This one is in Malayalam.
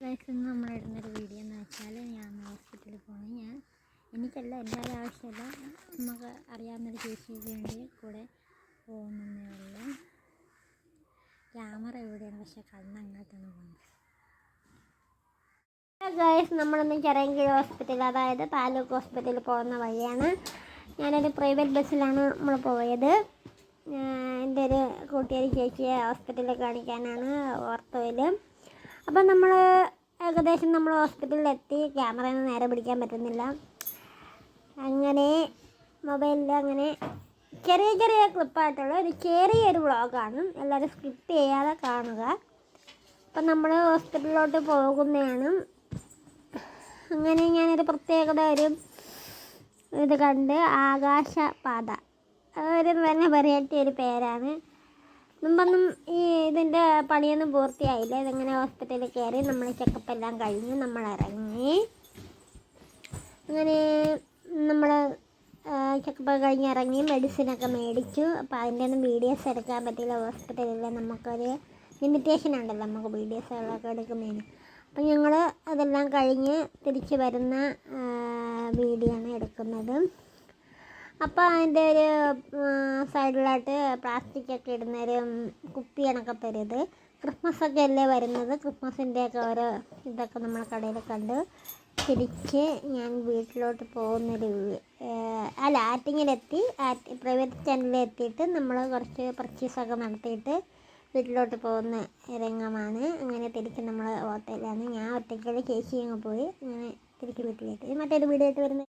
ഇന്ന് നമ്മൾ ഇടുന്നൊരു വീഡിയോ എന്ന് വെച്ചാൽ ഞാൻ ഹോസ്പിറ്റലിൽ പോകണം ഞാൻ എനിക്കല്ല എന്റെ ആവശ്യമില്ല. നമുക്ക് അറിയാവുന്നൊരു ചേച്ചിക്ക് വേണ്ടി കൂടെ പോകുന്നേ ഉള്ളൂ. ക്യാമറ എവിടെയാണ് പക്ഷെ കണ്ണങ്ങോട്ടാണ് പോകുന്നത്. ഗൈസ് നമ്മളൊന്ന് ചെറിയൻകീഴ് ഹോസ്പിറ്റൽ അതായത് താലൂക്ക് ഹോസ്പിറ്റലിൽ പോകുന്ന വഴിയാണ്. ഞാനൊരു പ്രൈവറ്റ് ബസ്സിലാണ് നമ്മൾ പോയത്. എന്റെ ഒരു കൂട്ടുകാരി ചേച്ചിയെ ഹോസ്പിറ്റലിൽ കാണിക്കാനാണ് ഓർത്തോയിൽ അപ്പം നമ്മൾ ഏകദേശം നമ്മൾ ഹോസ്പിറ്റലിൽ എത്തി ക്യാമറയൊന്നും നേരെ പിടിക്കാൻ പറ്റുന്നില്ല. അങ്ങനെ മൊബൈലിൽ അങ്ങനെ ചെറിയ ചെറിയ ക്ലിപ്പായിട്ടുള്ള ഒരു ചെറിയൊരു വ്ളോഗാണ്. എല്ലാവരും സ്കിപ്പ് ചെയ്യാതെ കാണുക. അപ്പം നമ്മൾ ഹോസ്പിറ്റലിലോട്ട് പോകുന്നതാണ്. അങ്ങനെ ഞാനൊരു പ്രത്യേകത ഒരു ഇത് കണ്ട് ആകാശപാത. ഒരു തന്നെ വെറൈറ്റി ഒരു പേരാണ്. മുമ്പൊന്നും ഈ ഇതിന്റെ പണിയൊന്നും പൂർത്തിയായില്ല. ഇതിങ്ങനെ ഹോസ്പിറ്റലിൽ കയറി നമ്മൾ ചെക്കപ്പ് എല്ലാം കഴിഞ്ഞ് നമ്മൾ ഇറങ്ങി. അങ്ങനെ നമ്മൾ ചെക്കപ്പ് കഴിഞ്ഞ് ഇറങ്ങി മെഡിസിനൊക്കെ മേടിച്ചു. അപ്പോൾ അതിന്റെ ഒന്നും വീഡിയോസ് എടുക്കാൻ പറ്റില്ല ഹോസ്പിറ്റലിൽ നമുക്കൊരു ലിമിറ്റേഷൻ ഉണ്ടല്ലോ. നമുക്ക് വീഡിയോസുകളൊക്കെ എടുക്കുന്നതിന്. അപ്പം ഞങ്ങൾ അതെല്ലാം കഴിഞ്ഞ് തിരിച്ച് വരുന്ന വീഡിയോ ആണ് എടുക്കുന്നത്. അപ്പോൾ അതിന്റെ ഒരു സൈഡിലായിട്ട് പ്ലാസ്റ്റിക് ഒക്കെ ഇടുന്നൊരു കുപ്പി കണക്കത്തെ ഒരു ക്രിസ്മസ് ഒക്കെ അല്ലേ വരുന്നത്? ക്രിസ്മസിന്റെ ഒക്കെ ഓരോ ഇതൊക്കെ നമ്മളെ കടയിൽ കണ്ട് തിരിച്ച് ഞാൻ വീട്ടിലോട്ട് പോകുന്നൊരു അല്ല ആറ്റിങ്ങിലെത്തി ആറ്റി പ്രൈവറ്റ് എത്തിയിട്ട് നമ്മൾ കുറച്ച് പർച്ചേസൊക്കെ നടത്തിയിട്ട് വീട്ടിലോട്ട് പോകുന്ന രംഗമാണ്. അങ്ങനെ തിരിച്ച് നമ്മൾ ഹോട്ടലിലാണ് ഞാൻ ഒറ്റയ്ക്കുള്ള ചേച്ചി അങ്ങ് പോയി. അങ്ങനെ തിരിച്ച് വീട്ടിലേക്ക്. മറ്റൊരു വീഡിയോ ആയിട്ട് വരുന്നത്